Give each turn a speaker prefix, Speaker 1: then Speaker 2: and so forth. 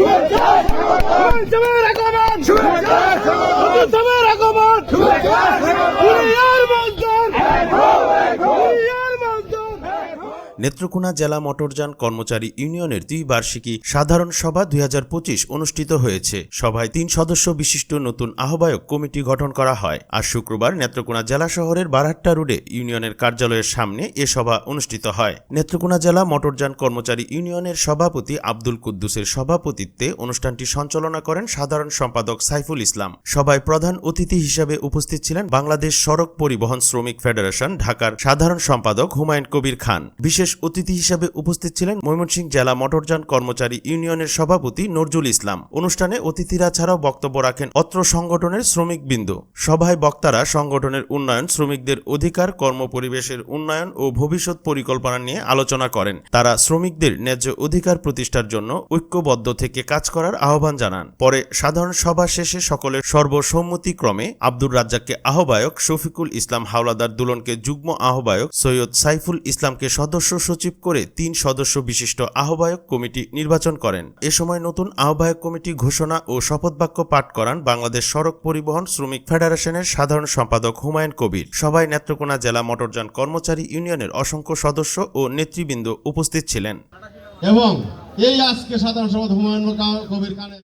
Speaker 1: পঞ্চমের
Speaker 2: নেত্রকোনা জেলা মোটরযান কর্মচারী ইউনিয়নের দ্বিবার্ষিকী সাধারণ সভা দুই হাজার পঁচিশ অনুষ্ঠিত হয়েছে। সভায় তিন সদস্য বিশিষ্ট নতুন আহ্বায়ক কমিটি গঠন করা হয়। আর শুক্রবার নেত্রকোনা জেলা শহরের বারহাট্টা রোডে ইউনিয়নের কার্যালয়ের সামনে এ সভা অনুষ্ঠিত হয়। নেত্রকোনা জেলা মোটরযান কর্মচারী ইউনিয়নের সভাপতি আব্দুল কুদ্দুসের সভাপতিত্বে অনুষ্ঠানটি সঞ্চালনা করেন সাধারণ সম্পাদক সাইফুল ইসলাম। সভায় প্রধান অতিথি হিসেবে উপস্থিত ছিলেন বাংলাদেশ সড়ক পরিবহন শ্রমিক ফেডারেশন ঢাকার সাধারণ সম্পাদক হুমায়ুন কবির খান। বিশেষ অতিথি হিসেবে উপস্থিত ছিলেন ময়মনসিংহ জেলা মোটরযান কর্মচারী ইউনিয়নের সভাপতি নজরুল ইসলাম। অনুষ্ঠানে অতিথিরা ছাড়াও বক্তব্য রাখেন অত্র সংগঠনের শ্রমিকবৃন্দ। সভায় বক্তারা সংগঠনের উন্নয়ন, শ্রমিকদের অধিকার, কর্মপরিবেশের উন্নয়ন ও ভবিষ্যৎ পরিকল্পনা নিয়ে আলোচনা করেন। তারা শ্রমিকদের ন্যায্য অধিকার প্রতিষ্ঠার জন্য ঐক্যবদ্ধ থেকে কাজ করার আহ্বান জানান। পরে সাধারণ সভা শেষে সকলের সর্বসম্মতিক্রমে আব্দুর রাজ্জাককে আহ্বায়ক শফিকুল ইসলাম হাওলাদার দুলনকে যুগ্ম আহ্বায়ক সৈয়দ সাইফুল ইসলামকে সদস্য সচিব করে তিন সদস্য বিশিষ্ট আহ্বায়ক কমিটি নির্বাচন করেন। এ সময় নতুন আহ্বায়ক কমিটি ঘোষণা ও শপথবাক্য পাঠ করান বাংলাদেশ সড়ক পরিবহন শ্রমিক ফেডারেশনের সাধারণ সম্পাদক হুমায়ুন কবির। সভায় নেত্রকোনা জেলা মোটরযান কর্মচারী ইউনিয়নের অসংখ্য সদস্য ও নেতৃবৃন্দ উপস্থিত ছিলেন।
Speaker 3: এবং এই আজকে সাধারণ সভা হুমায়ুন কবির খানের